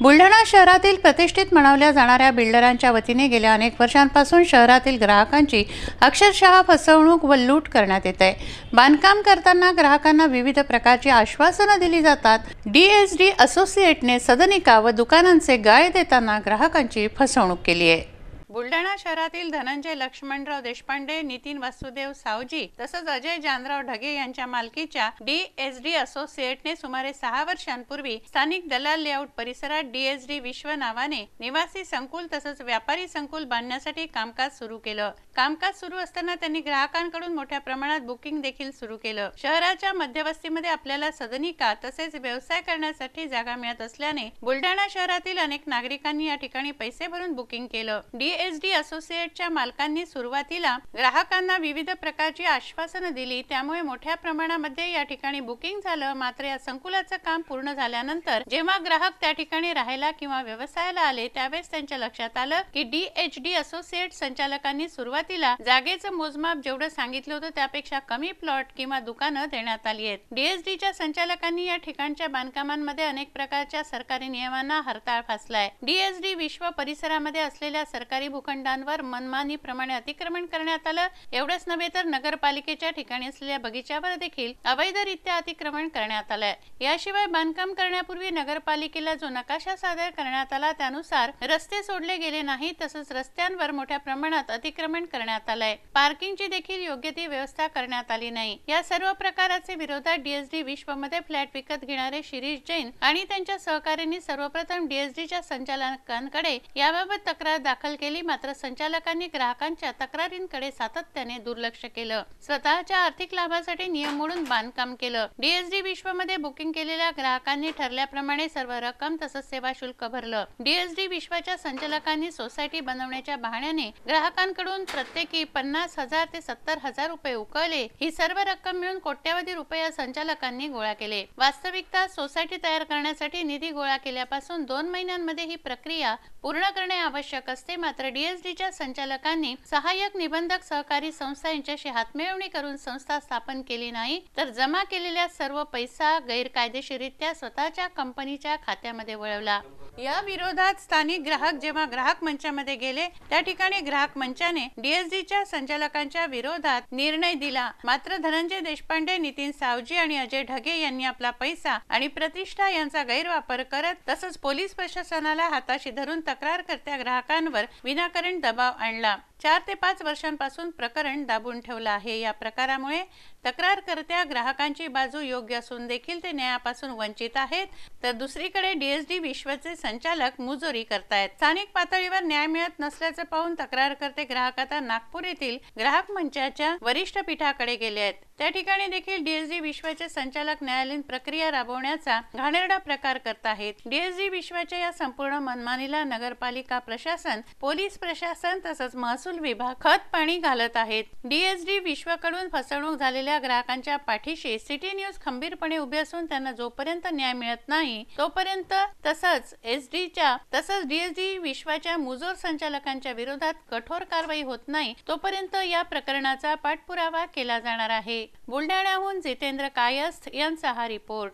बुलढाणा शहरातील प्रतिष्ठित म्हणवल्या जाणाऱ्या बिल्डरांच्या वतीने गेल्या अनेक वर्षांपासून शहरातील ग्राहकांची अक्षरशः फसवणूक व लूट करण्यात येत. आहे बांधकाम करताना ग्राहकांना विविध प्रकारची आश्वासनं दिली जातात. डीएसडी असोसिएटने सदनिका व दुकानांचे गाळे देताना ग्राहकांची फसवणूक केली आहे. बुलढाणा शहरातील धनंजय लक्ष्मणराव देशपांडे नितीन वासुदेव सावजी तसंच अजय जानराव ढगे यांच्या मालकीच्या डी एच डी असोसिएटने सुमारे सहा वर्षांपूर्वी स्थानिक दलाल लेआउट परिसरात डीएसडी विश्व नावाने निवासी संकुल तसंच व्यापारी संकुल बांधण्यासाठी कामकाज सुरू केलं. कामकाज सुरू असताना त्यांनी ग्राहकांकडून मोठ्या प्रमाणात बुकिंग देखील सुरू केलं. शहराच्या मध्यवस्तीमध्ये आपल्याला सदनिका तसेच व्यवसाय करण्यासाठी जागा मिळत असल्याने बुलढाणा शहरातील अनेक नागरिकांनी या ठिकाणी पैसे भरून बुकिंग केलं. डीएसडी असोसिएटच्या मालकांनी सुरुवातीला ग्राहकांना विविध प्रकारची आश्वासनं दिली. त्यामुळे मोठ्या प्रमाणामध्ये या ठिकाणी बुकिंग झालं. मात्र या संकुलाचं काम पूर्ण झाल्यानंतर जेव्हा ग्राहक त्या ठिकाणी राहायला किंवा व्यवसायाला आले त्यावेळेस त्यांच्या लक्षात आलं की डी एच डी असोसिएट संचालकांनी सुरुवातीला जागेचं मोजमाप जेवढं सांगितलं होतं त्यापेक्षा कमी प्लॉट किंवा दुकानं देण्यात आली आहेत. डीएसडीच्या संचालकांनी या ठिकाणच्या बांधकामांमध्ये अनेक प्रकारच्या सरकारी नियमांना हरताळ फासलाय. डीएसडी विश्व परिसरामध्ये असलेल्या सरकारी भूखंडांवर मनमानी प्रमाणे अतिक्रमण करण्यात आलं. एवढंच नव्हे तर नगरपालिकेच्या ठिकाणी असलेल्या बगीच्यावर देखील अवैधरित्या अतिक्रमण करण्यात आलंय. याशिवाय बांधकाम करण्यापूर्वी नगरपालिकेला जो नकाशा सादर करण्यात आला त्यानुसार रस्ते सोडले गेले नाही तसंच रस्त्यांवर मोठ्या प्रमाणात अतिक्रमण करण्यात आलंय. पार्किंगची देखील योग्य ती व्यवस्था करण्यात आली नाही. या सर्व प्रकाराचे विरोधात डीएसडी विश्वमध्ये फ्लॅट विकत घेणारे शिरीष जैन आणि त्यांच्या सहकार्यांनी सर्वप्रथम डीएसडीच्या संचालकांकडे याबाबत तक्रार दाखल केली. मात्र संचालकांनी ग्राहकांच्या तक्रारींकडे सातत्याने दुर्लक्ष केलं. स्वतःच्या आर्थिक लाभासाठी नियम मोडून बांधकाम केलं. डीएसडी विश्वमध्ये बुकिंग केलेल्या ग्राहकांनी ठरल्याप्रमाणे सर्व रक्कम तसंच सेवा शुल्क भरलं. डीएसडी विश्वाच्या संचालकांनी सोसायटी बनवण्याच्या बहाण्याने ग्राहकांकडून प्रत्येकी पन्नास हजार ते सत्तर हजार रुपये उकळले. ही सर्व रक्कम मिळून कोट्यावधी रुपये संचालकांनी गोळा केले. वास्तविकता सोसायटी तयार करण्यासाठी निधी गोळा केल्यापासून दोन महिन्यांमध्ये ही प्रक्रिया पूर्ण करणे आवश्यक असते मात्र डीएसडीच्या संचालकांनी सहाय्यक निबंधक सहकारी संस्था यांच्याशी हातमिळवणी करून संस्था स्थापन केली नाही तर जमा केलेल्या सर्व पैसा गैरकायदेशीरित्या स्वतःच्या कंपनीच्या खात्यामध्ये वळवला. या विरोधात स्थानिक ग्राहक जेव्हा ग्राहक मंचामध्ये गेले त्या ठिकाणी ग्राहक मंचाने डीएसडीच्या संचालकांच्या विरोधात निर्णय दिला. मात्र धनंजय देशपांडे नितीन सावजी आणि अजय ढगे यांनी आपला पैसा आणि प्रतिष्ठा यांचा गैरवापर करत तसंच पोलीस प्रशासनाला हाताशी धरून तक्रारकर्त्या ग्राहकांवर विनाकारण दबाव आणला. चार ते पाच वर्षांपासून प्रकरण दाबून ठेवलं आहे. या प्रकारामुळे तक्रारकर्त्या ग्राहकांची बाजू योग्य असून देखील ते न्यायापासून वंचित आहेत. तर दुसरीकडे डीएसडी विश्वचे संचालक मुजोरी करतायत. स्थानिक पातळीवर न्याय मिळत नसल्याचं पाहून तक्रारकर्ते ग्राहक आता नागपूर येथील ग्राहक मंचाच्या वरिष्ठ पीठाकडे गेले आहेत. त्या ठिकाणी देखील डीएसजी विश्वाचे संचालक न्यायालयीन प्रक्रिया राबवण्याचा घाणेरडा प्रकार करत आहेत. डीएसजी विश्वाच्या या संपूर्ण मनमानीला नगरपालिका प्रशासन पोलीस प्रशासन तसंच महसूल विभाग खत पाणी घालत आहेत. डीएसडी विश्वाकडून फसवणूक झालेल्या ग्राहकांच्या पाठीशी सिटी न्यूज खंबीरपणे उभे असून त्यांना जोपर्यंत न्याय मिळत नाही तोपर्यंत तसंच एसडीच्या तसंच डीएसडी विश्वाच्या मुजोर संचालकांच्या विरोधात कठोर कारवाई होत नाही तोपर्यंत या प्रकरणाचा पाठपुरावा केला जाणार आहे. बुलढाण्याहून जितेंद्र कायस्थ यांचा हा रिपोर्ट